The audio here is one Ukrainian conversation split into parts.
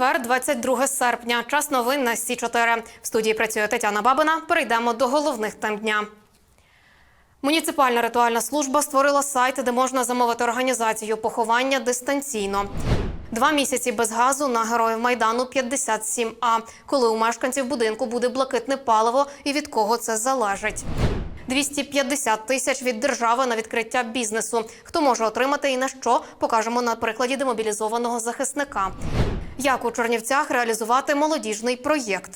Четвер, 22 серпня. Час новин на Сі 4 В студії працює Тетяна Бабина. Перейдемо до головних тем дня. Муніципальна ритуальна служба створила сайт, де можна замовити організацію поховання дистанційно. Два місяці без газу на героїв майдану 57А, коли у мешканців будинку буде блакитне паливо і від кого це залежить. 250 тисяч від держави на відкриття бізнесу. Хто може отримати і на що, покажемо на прикладі демобілізованого захисника. Як у Чернівцях реалізувати молодіжний проєкт?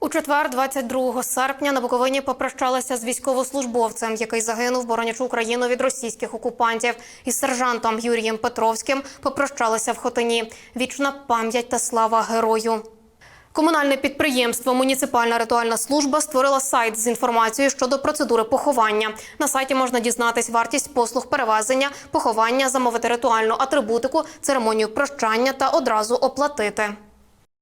У четвер, 22 серпня, на Буковині попрощалася з військовослужбовцем, який загинув, боронячу Україну від російських окупантів, із сержантом Юрієм Петровським попрощалися в Хотині. Вічна пам'ять та слава герою. Комунальне підприємство Муніципальна ритуальна служба створила сайт з інформацією щодо процедури поховання. На сайті можна дізнатись вартість послуг перевезення, поховання, замовити ритуальну атрибутику, церемонію прощання та одразу оплатити.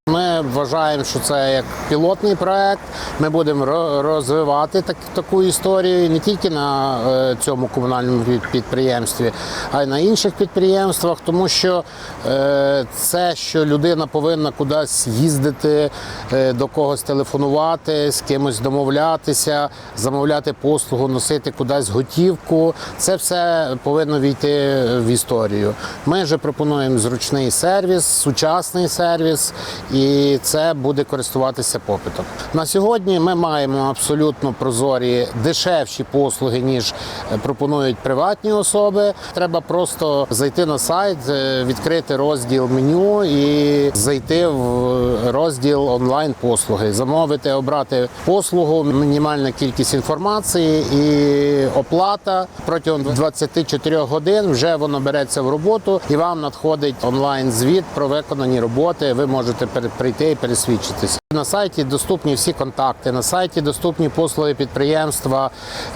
Ми вважаємо, що це як пілотний проект. Ми будемо розвивати так, таку історію не тільки на е, цьому комунальному підприємстві, а й на інших підприємствах, тому що е, це, що людина повинна кудись їздити, е, до когось телефонувати, з кимось домовлятися, замовляти послугу, носити кудись готівку. Це все повинно війти в історію. Ми вже пропонуємо зручний сервіс, сучасний сервіс, і це буде користуватися попитом. На сьогодні ми маємо абсолютно прозорі дешевші послуги, ніж е, пропонують приватні особи. Треба просто зайти на сайт, е, відкрити розділ меню і зайти в розділ онлайн послуги, замовити, обрати послугу, мінімальна кількість інформації і оплата протягом 24 годин вже воно береться в роботу і вам надходить онлайн звіт про виконані роботи. Ви можете прийти і пересвідчитися. На сайті доступні всі контакти. На сайті доступні послуги підприємства,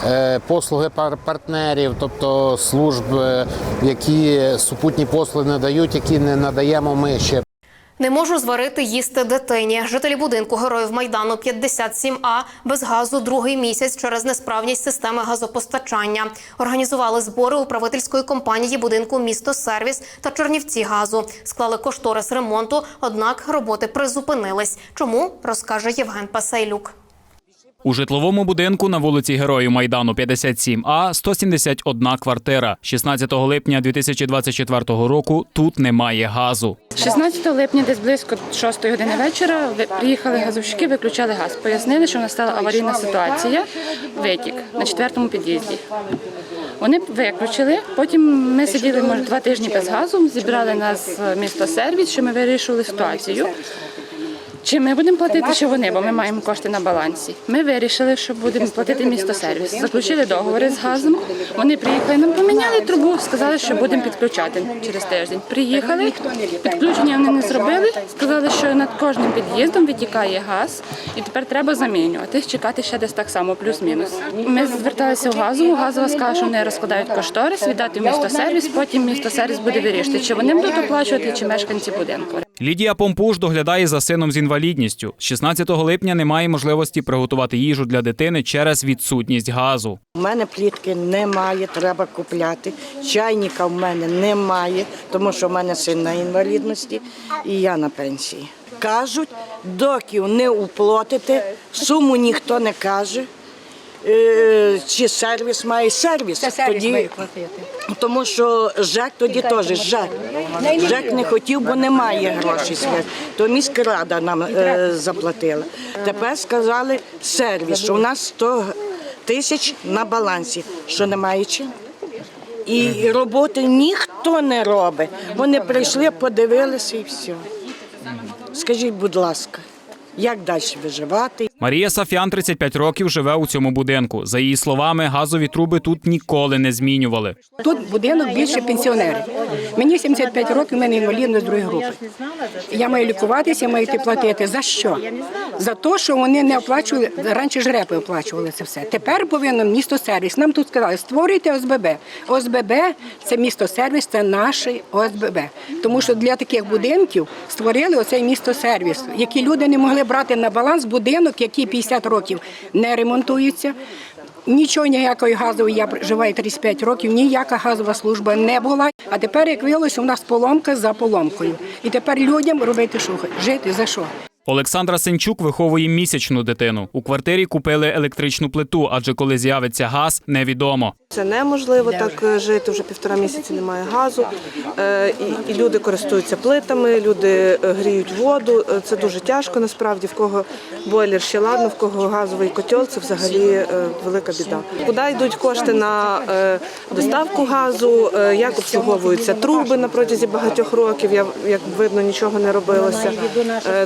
е, послуги партнерів, тобто служб, е, які супутні послуги надають, які не надаємо ми ще. Не можу зварити їсти дитині. Жителі будинку героїв майдану 57А без газу другий місяць через несправність системи газопостачання. Організували збори управительської компанії будинку Місто Сервіс та Чернівці газу. Склали кошторис ремонту, однак роботи призупинились. Чому розкаже Євген Пасейлюк. У житловому будинку на вулиці Героїв Майдану 57А 171 квартира. 16 липня 2024 року тут немає газу. 16 липня, десь близько 6 години вечора, приїхали газовщики, виключали газ. Пояснили, що настала аварійна ситуація, витік на четвертому під'їзді. Вони виключили. Потім ми сиділи може два тижні без газу. Зібрали нас місто сервіс, що ми вирішили ситуацію. Чи ми будемо платити, чи вони, бо ми маємо кошти на балансі. Ми вирішили, що будемо платити місто сервіс. Заключили договори з газом. Вони приїхали, нам поміняли трубу, сказали, що будемо підключати через тиждень. Приїхали, підключення вони не зробили. Сказали, що над кожним під'їздом витікає газ, і тепер треба замінювати. Чекати ще десь так само, плюс-мінус. Ми зверталися в газу. Газова сказала, що вони розкладають кошторис, віддати місто сервіс. Потім місто сервіс буде вирішити, чи вони будуть оплачувати, чи мешканці будинку. Лідія Помпуш доглядає за сином з інвалідністю. З 16 липня немає можливості приготувати їжу для дитини через відсутність газу. У мене плітки немає, треба купляти. Чайника в мене немає, тому що в мене син на інвалідності і я на пенсії. Кажуть, доки не уплатите, суму ніхто не каже. Е, Чи сервіс має сервіс? тоді, тому що ЖЕК тоді теж ЖЕК. ЖЕК не хотів, бо немає грошей. То міська рада нам е, заплатила. Тепер сказали сервіс, що у нас 100 тисяч на балансі, що немає чим. І роботи ніхто не робить. Вони прийшли, подивилися і все. Скажіть, будь ласка, як далі виживати? Марія Сафян 35 років живе у цьому будинку. За її словами, газові труби тут ніколи не змінювали. Тут будинок більше пенсіонерів. Мені 75 років, в мене інвалідність другої групи. Я маю лікуватися, маю йти платити. За що? За те, що вони не оплачували, раніше ж репи оплачували це все. Тепер повинен місто сервіс. Нам тут сказали, створюйте ОСББ. ОСББ це місто сервіс, це наш ОСББ. Тому що для таких будинків створили оцей місто сервіс, які люди не могли брати на баланс будинок, який 50 років не ремонтуються. Нічого ніякої газової, я проживаю 35 років, ніяка газова служба не була. А тепер, як виявилося, у нас поломка за поломкою. І тепер людям робити що? Жити за що? Олександра Сенчук виховує місячну дитину. У квартирі купили електричну плиту, адже коли з'явиться газ, невідомо. Це неможливо так е, жити. Вже півтора місяці немає газу. Е, І, люди користуються плитами, люди е, гріють воду. Це дуже тяжко насправді. В кого бойлер ще ладно, в кого газовий котел це взагалі велика біда. Куди йдуть кошти на доставку газу, як обслуговуються труби на протязі багатьох років. Я як видно нічого не робилося,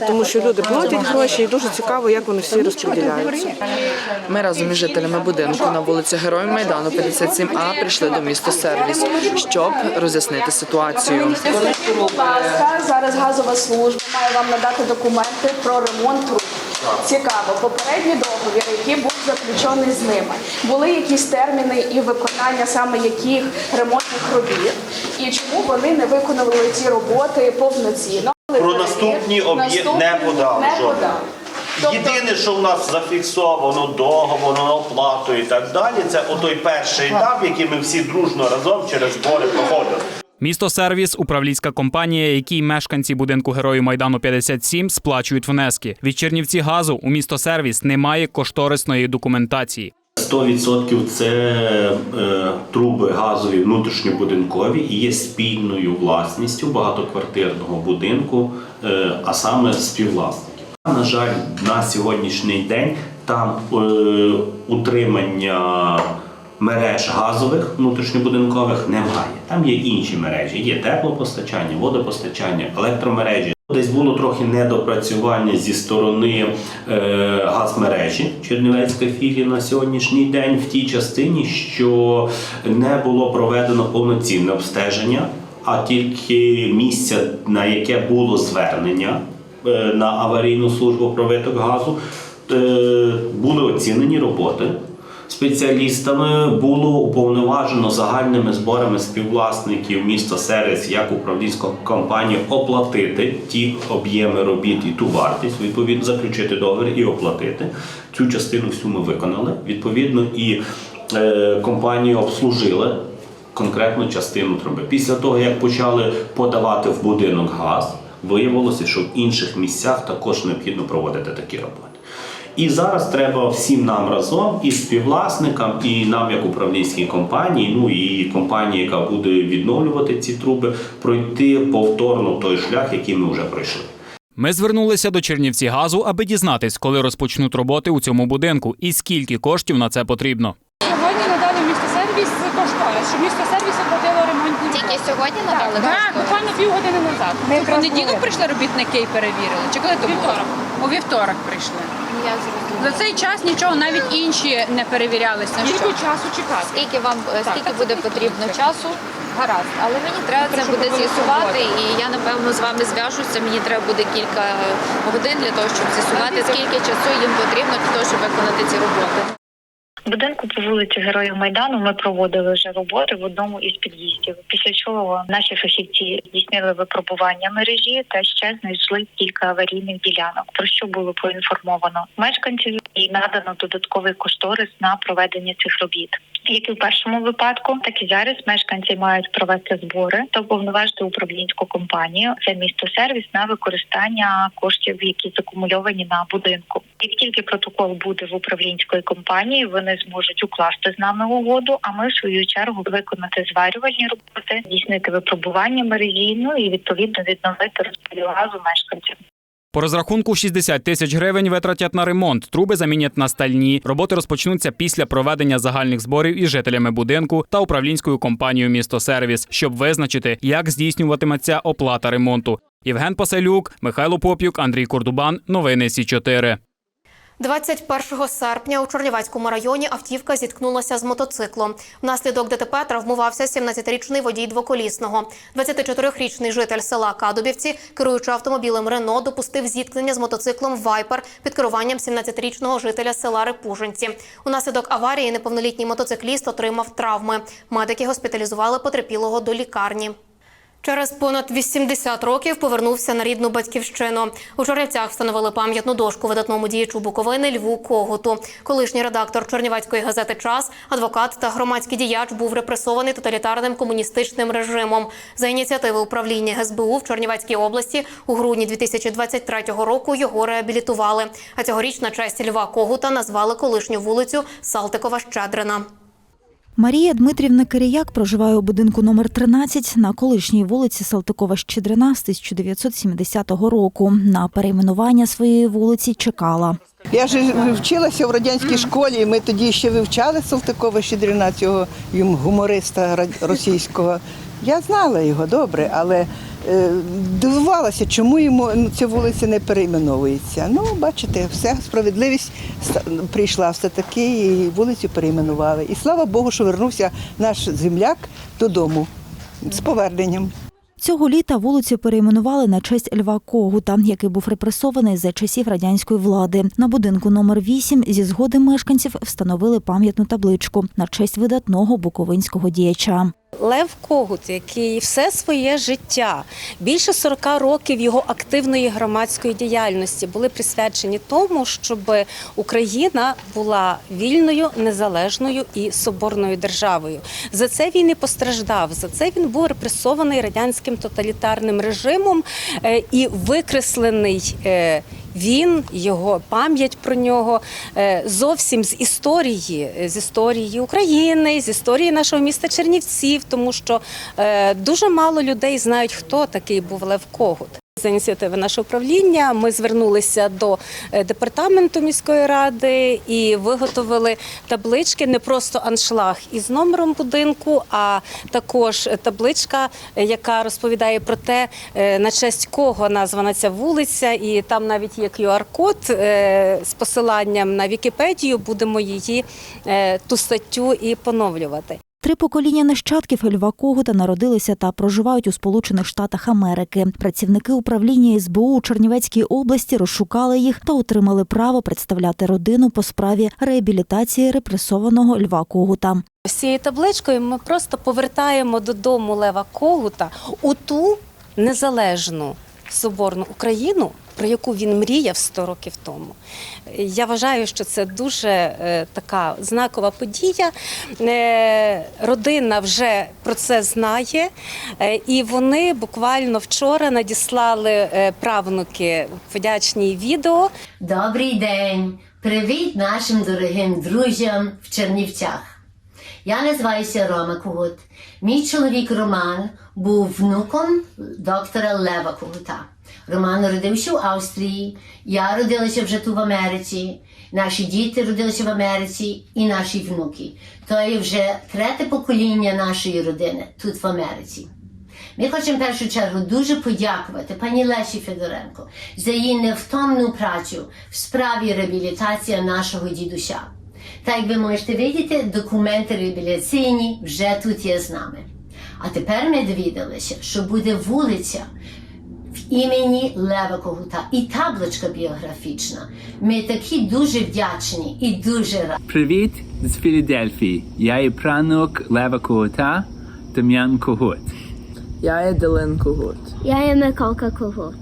тому що люди платять гроші, і дуже цікаво, як вони всі розподіляються. Ми разом із жителями будинку на вулиці Героїв Майдану 57А прийшли до міста сервіс, щоб роз'яснити ситуацію. Будь ласка, зараз газова служба має вам надати документи про ремонт труб. Цікаво, попередні договіри, які був заключений з ними, були якісь терміни і виконання саме яких ремонтних робіт, і чому вони не виконали ці роботи повноцінно. Про наступні об'єкти не подали Не жодного. подали. Тобто Єдине, що в нас зафіксовано договор на оплату і так далі, це отой перший етап, який ми всі дружно разом через збори проходили. Місто Сервіс управлійська компанія, якій мешканці будинку Героїв Майдану 57 сплачують внески. Від Чернівці газу у місто Сервіс немає кошторисної документації. 100% це е, труби газові внутрішньобудинкові і є спільною власністю багатоквартирного будинку, е, а саме співвласників. На жаль, на сьогоднішній день там е, утримання мереж газових внутрішньобудинкових немає. Там є інші мережі, є теплопостачання, водопостачання, електромережі. Десь було трохи недопрацювання зі сторони е, газмережі Чернівецької філії на сьогоднішній день в тій частині, що не було проведено повноцінне обстеження, а тільки місце, на яке було звернення е, на аварійну службу про виток газу, е, були оцінені роботи спеціалістами було уповноважено загальними зборами співвласників міста Сервіс як управлінську компанію оплатити ті об'єми робіт і ту вартість, відповідно, заключити договір і оплатити. Цю частину всю ми виконали. Відповідно, і е, компанія обслужила конкретну частину труби. Після того, як почали подавати в будинок газ, виявилося, що в інших місцях також необхідно проводити такі роботи. І зараз треба всім нам разом, і співвласникам, і нам, як управлінській компанії, ну і компанії, яка буде відновлювати ці труби, пройти повторно той шлях, який ми вже пройшли. Ми звернулися до Чернівці газу, аби дізнатись, коли розпочнуть роботи у цьому будинку і скільки коштів на це потрібно. Сьогодні надали місто сервіс кошторис, що місто сервіс оплатило ремонтні Тільки сьогодні надали Так, кошторис? буквально півгодини назад. В понеділок прийшли робітники і перевірили. Чи коли то було? Вівторок. У вівторок прийшли. Я зрозуміла. За цей час нічого навіть інші не перевірялися. Скільки часу чекати? Скільки вам е, скільки буде потрібно часу? Гаразд, але мені треба це буде з'ясувати, і я напевно з вами зв'яжуся. Мені треба буде кілька годин для того, щоб з'ясувати, скільки часу їм потрібно для того, щоб виконати ці роботи. Будинку по вулиці Героїв Майдану ми проводили вже роботи в одному із під'їздів. Після чого наші фахівці здійснили випробування мережі та ще знайшли кілька аварійних ділянок, про що було поінформовано мешканців і надано додатковий кошторис на проведення цих робіт. Як і в першому випадку, так і зараз мешканці мають провести збори та уповноважити управлінську компанію це місто сервіс на використання коштів, які закумульовані на будинку. Як тільки протокол буде в управлінської компанії, вони зможуть укласти з нами угоду. А ми в свою чергу виконати зварювальні роботи, здійснити випробування мережі, ну і відповідно відновити розподіл газу мешканцям. По розрахунку 60 тисяч гривень витратять на ремонт. Труби замінять на стальні. Роботи розпочнуться після проведення загальних зборів із жителями будинку та управлінською компанією Місто Сервіс, щоб визначити, як здійснюватиметься оплата ремонту. Євген Паселюк, Михайло Поп'юк, Андрій Кордубан. Новини Сі 4 21 серпня у Чорнівецькому районі автівка зіткнулася з мотоциклом. Внаслідок ДТП травмувався 17-річний водій двоколісного. 24-річний житель села Кадубівці, керуючи автомобілем Рено, допустив зіткнення з мотоциклом Вайпер під керуванням 17-річного жителя села Репужинці. Унаслідок аварії неповнолітній мотоцикліст отримав травми. Медики госпіталізували потерпілого до лікарні. Через понад 80 років повернувся на рідну батьківщину. У Чернівцях встановили пам'ятну дошку видатному діячу Буковини Льву Когуту. Колишній редактор Чернівецької газети Час, адвокат та громадський діяч був репресований тоталітарним комуністичним режимом. За ініціативи управління ГСБУ в Чернівецькій області у грудні 2023 року його реабілітували. А цьогоріч на честь Льва Когута назвали колишню вулицю Салтикова Щедрина. Марія Дмитрівна Кирияк проживає у будинку номер 13 на колишній вулиці Салтикова Щедрина з 1970 року. На перейменування своєї вулиці чекала. Я ж вчилася в радянській школі, ми тоді ще вивчали Салтикова Щедрина, цього гумориста російського. Я знала його добре, але дивувалася, чому йому ну, ця вулиця не перейменовується. Ну, бачите, все, справедливість прийшла все-таки, і вулицю перейменували. І слава Богу, що вернувся наш земляк додому з поверненням. Цього літа вулицю перейменували на честь Льва Когута, який був репресований за часів радянської влади. На будинку номер 8 зі згоди мешканців встановили пам'ятну табличку на честь видатного буковинського діяча. Лев Когут, який все своє життя, більше 40 років його активної громадської діяльності були присвячені тому, щоб Україна була вільною, незалежною і соборною державою. За це він і постраждав. За це він був репресований радянським тоталітарним режимом е, і викреслений. Е, він, його пам'ять про нього е, зовсім з історії, з історії України, з історії нашого міста Чернівців, тому що е, дуже мало людей знають, хто такий був Лев Когут. За ініціативи нашого управління ми звернулися до е, департаменту міської ради і виготовили таблички не просто аншлаг із номером будинку, а також табличка, е, яка розповідає про те, е, на честь кого названа ця вулиця, і там навіть є QR-код з посиланням на Вікіпедію. Будемо її ту статтю і поновлювати. Три покоління нащадків Льва Когута народилися та проживають у Сполучених Штатах Америки. Працівники управління СБУ у Чернівецькій області розшукали їх та отримали право представляти родину по справі реабілітації репресованого Льва Когута. З цією табличкою ми просто повертаємо додому Лева Когута у ту незалежну соборну Україну, про яку він мріяв 100 років тому. Я вважаю, що це дуже е, така знакова подія. Е, родина вже про це знає, е, і вони буквально вчора надіслали правнуки вдячні відео. Добрий день! Привіт нашим дорогим друзям в Чернівцях. Я називаюся Рома Когут. Мій чоловік Роман був внуком доктора Лева Когута. Роман народився в Австрії, я родилася вже тут в Америці, наші діти родилися в Америці і наші внуки. То є вже третє покоління нашої родини тут в Америці. Ми хочемо в першу чергу дуже подякувати пані Лесі Федоренко за її невтомну працю в справі реабілітації нашого дідуся. Та як ви можете видіти, документи реабілітаційні вже тут є з нами. А тепер ми довідалися, що буде вулиця імені Лева Когута і табличка біографічна. Ми такі дуже вдячні і дуже раді. Привіт з Філадельфії. Я є правнук Лева Когута, Дем'ян Когут. Я є Делин Когут. Я є Миколка Когут.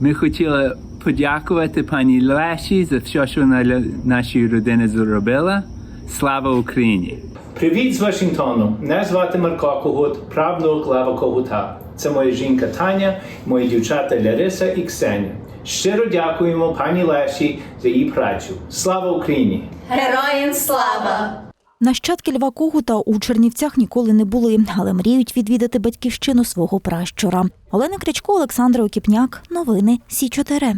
Ми хотіли подякувати пані Леші за все, що вона для нашої родини зробила. Слава Україні! Привіт з Вашингтону. Мене звати Марко Когут, правнук Лева Когута. Це моя жінка Таня, мої дівчата Лариса і Ксенія. Щиро дякуємо пані Леші за її працю. Слава Україні! Героям слава! Нащадки Льва Когута у Чернівцях ніколи не були, але мріють відвідати батьківщину свого пращура. Олена Крячко, Олександр Окіпняк. Новини Сі 4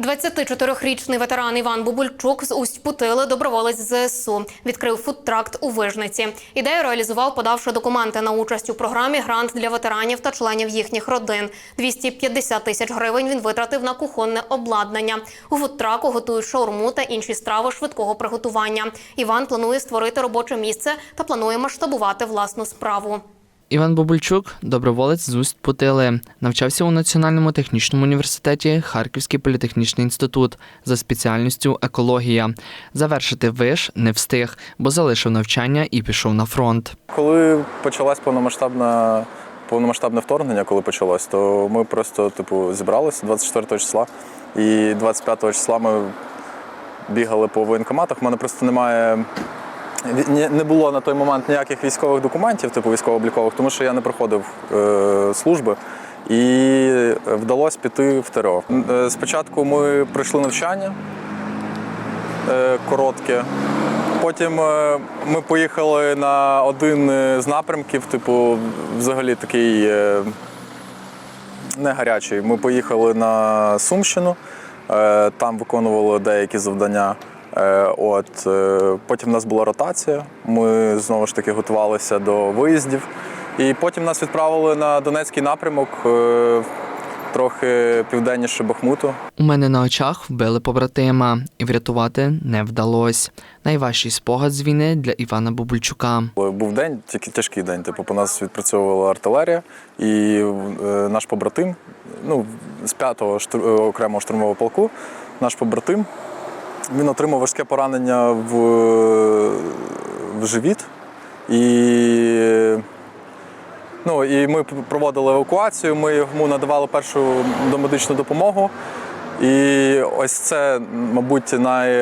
24-річний ветеран Іван Бубульчук з Усть-Путили, доброволець ЗСУ, відкрив фудтракт у Вижниці. Ідею реалізував, подавши документи на участь у програмі Грант для ветеранів та членів їхніх родин. 250 тисяч гривень він витратив на кухонне обладнання. У фудтраку готують шаурму та інші страви швидкого приготування. Іван планує створити робоче місце та планує масштабувати власну справу. Іван Бобульчук, доброволець з усть Путили, навчався у Національному технічному університеті Харківський політехнічний інститут за спеціальністю екологія. Завершити виш не встиг, бо залишив навчання і пішов на фронт. Коли почалась повномасштабна повномасштабне вторгнення, коли почалось, то ми просто типу зібралися 24 числа, і 25 числа ми бігали по воєнкоматах. У мене просто немає. Не було на той момент ніяких військових документів, типу військово-облікових, тому що я не проходив е, служби. І вдалося піти в ТРО. Е, Спочатку ми пройшли навчання е, коротке. Потім е, ми поїхали на один з напрямків, типу, взагалі такий не гарячий. Ми поїхали на Сумщину, там виконували деякі завдання. Е, От, е, потім в нас була ротація. Ми знову ж таки готувалися до виїздів. І потім нас відправили на Донецький напрямок, е, трохи південніше Бахмуту. У мене на очах вбили побратима, і врятувати не вдалося. Найважчий спогад з війни для Івана Бубульчука. Був день, тільки тяжкий день. Типу, по нас відпрацьовувала артилерія, і наш побратим, ну, з 5-го штур- е, окремого штурмового полку, наш побратим, він отримав важке поранення в, в живіт. І, ну, і ми проводили евакуацію, ми йому надавали першу домедичну допомогу. І ось це, мабуть, най,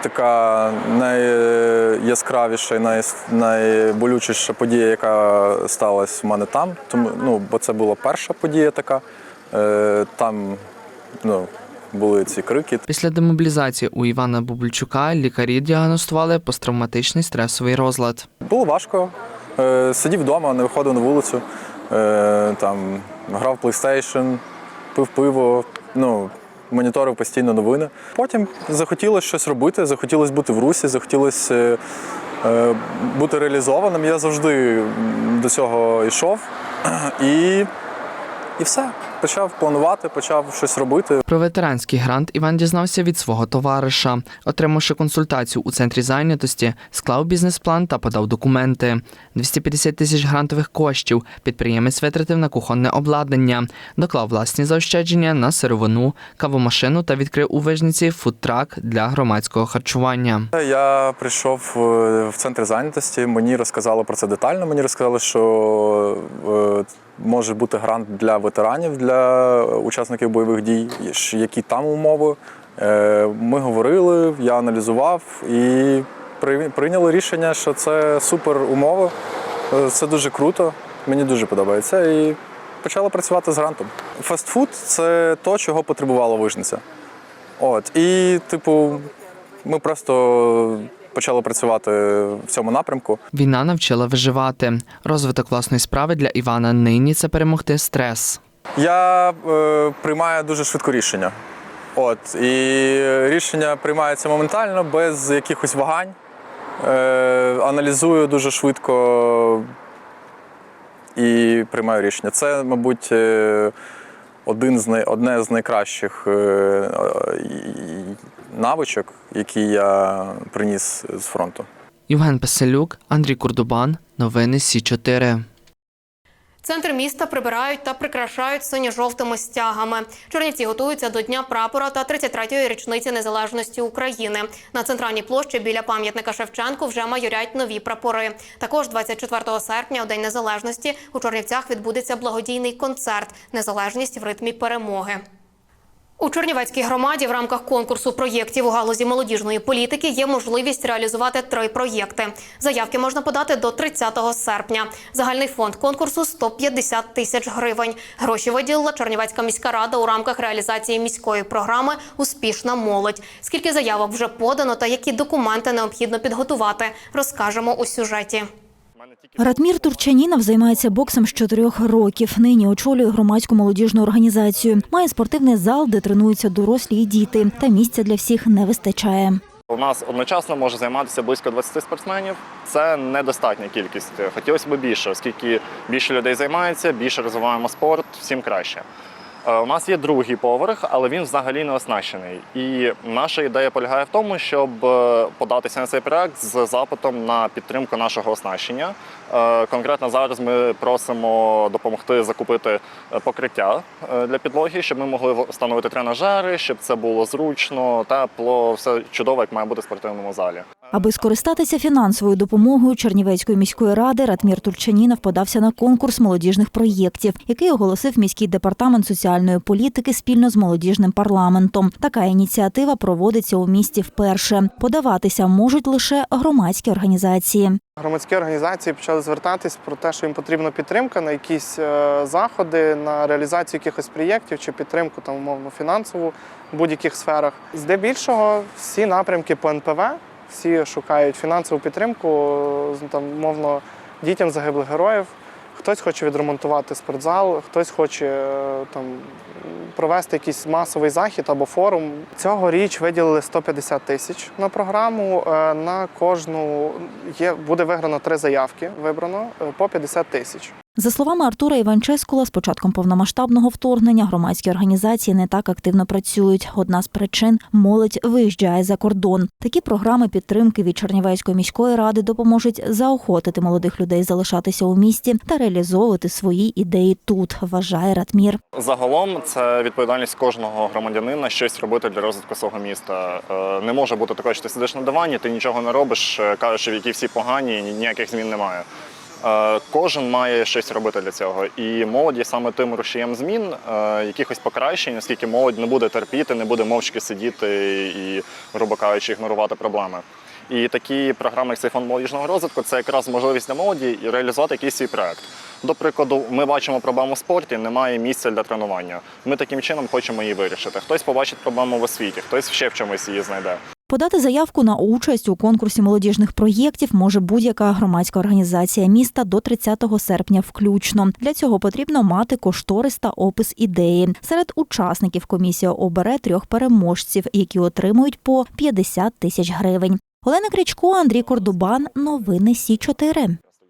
така найяскравіша і най, найболючіша подія, яка сталася в мене там. Тому, ну, бо це була перша подія така. Е, Там ну, були ці крики. Після демобілізації у Івана Бубульчука лікарі діагностували посттравматичний стресовий розлад. Було важко. Е, Сидів вдома, не виходив на вулицю, Е, там, грав PlayStation, пив пиво, ну, моніторив постійно новини. Потім захотілося щось робити, захотілося бути в русі, захотілося е, бути реалізованим. Я завжди до цього йшов. І, і все. Почав планувати, почав щось робити. Про ветеранський грант Іван дізнався від свого товариша. Отримавши консультацію у центрі зайнятості, склав бізнес-план та подав документи. 250 тисяч грантових коштів підприємець витратив на кухонне обладнання, доклав власні заощадження на сировину, кавомашину та відкрив у вижниці фудтрак для громадського харчування. Я прийшов е, в центр зайнятості, мені розказали про це детально. Мені розказали, що е, може бути грант для ветеранів, для учасників бойових дій, які там умови. Е, Ми говорили, я аналізував і при- прийняли рішення, що це супер умови. Е, Це дуже круто, мені дуже подобається. І почали працювати з грантом. Фастфуд це то, чого потребувала вижниця. От, і, типу, ми просто почали працювати в цьому напрямку. Війна навчила виживати. Розвиток власної справи для Івана нині це перемогти стрес. Я е, приймаю дуже швидко рішення. От, і рішення приймається моментально, без якихось вагань. Е, аналізую дуже швидко і приймаю рішення. Це, мабуть, е, один з най, одне з найкращих е, е, навичок, які я приніс з фронту. Євген Песелюк, Андрій Курдубан. Новини Сі 4 Центр міста прибирають та прикрашають синьо-жовтими стягами. Чернівці готуються до Дня прапора та 33-ї річниці незалежності України. На центральній площі біля пам'ятника Шевченку вже майорять нові прапори. Також 24 серпня, у День Незалежності, у Чернівцях відбудеться благодійний концерт Незалежність в ритмі перемоги. У Чернівецькій громаді в рамках конкурсу проєктів у галузі молодіжної політики є можливість реалізувати три проєкти. Заявки можна подати до 30 серпня. Загальний фонд конкурсу 150 тисяч гривень. Гроші виділила Чернівецька міська рада у рамках реалізації міської програми Успішна молодь. Скільки заявок вже подано та які документи необхідно підготувати, розкажемо у сюжеті. Ратмір Турчанінов займається боксом з чотирьох років. Нині очолює громадську молодіжну організацію. Має спортивний зал, де тренуються дорослі і діти. Та місця для всіх не вистачає. У нас одночасно може займатися близько 20 спортсменів. Це недостатня кількість. Хотілося б більше, оскільки більше людей займається, більше розвиваємо спорт, всім краще. Е, У нас є другий поверх, але він взагалі не оснащений. І наша ідея полягає в тому, щоб е, податися на цей проект з запитом на підтримку нашого оснащення. Е, Конкретно зараз ми просимо допомогти закупити покриття для підлоги, щоб ми могли встановити тренажери, щоб це було зручно, тепло, все чудово, як має бути в спортивному залі. Аби скористатися фінансовою допомогою Чернівецької міської ради, Ратмір Турчанінов подався на конкурс молодіжних проєктів, який оголосив міський департамент соціальної політики спільно з молодіжним парламентом. Така ініціатива проводиться у місті вперше. Подаватися можуть лише громадські організації. Громадські організації почали звертатись про те, що їм потрібна підтримка на якісь е, заходи, на реалізацію якихось проєктів чи підтримку там умовно фінансову в будь-яких сферах. Здебільшого всі напрямки по НПВ, всі шукають фінансову підтримку, там мовно дітям загиблих героїв. Хтось хоче відремонтувати спортзал, хтось хоче е, там провести якийсь масовий захід або форум. Цьогоріч виділили 150 тисяч на програму. Е, На кожну є буде виграно три заявки. Вибрано е, по 50 тисяч. За словами Артура Іванческула, з початком повномасштабного вторгнення громадські організації не так активно працюють. Одна з причин молодь виїжджає за кордон. Такі програми підтримки від Чернівецької міської ради допоможуть заохотити молодих людей залишатися у місті та реалізовувати свої ідеї тут. Вважає Ратмір. Загалом це відповідальність кожного громадянина щось робити для розвитку свого міста. Е, Не може бути такого, що ти сидиш на дивані, ти нічого не робиш, е, кажеш, що які всі погані, ніяких змін немає. Е, Кожен має щось робити для цього. І молодь є саме тим рушієм змін, е, якихось покращень, оскільки молодь не буде терпіти, не буде мовчки сидіти і, грубо кажучи, ігнорувати проблеми. І такі програми, як цей фонд молодіжного розвитку, це якраз можливість для молоді реалізувати якийсь свій проект. До прикладу, ми бачимо проблему в спорті, немає місця для тренування. Ми таким чином хочемо її вирішити. Хтось побачить проблему в освіті, хтось ще в чомусь її знайде. Подати заявку на участь у конкурсі молодіжних проєктів може будь-яка громадська організація міста до 30 серпня включно. Для цього потрібно мати кошторис та опис ідеї. Серед учасників комісія обере трьох переможців, які отримують по 50 тисяч гривень. Олена Крічко, Андрій Кордубан. Новини Сі 4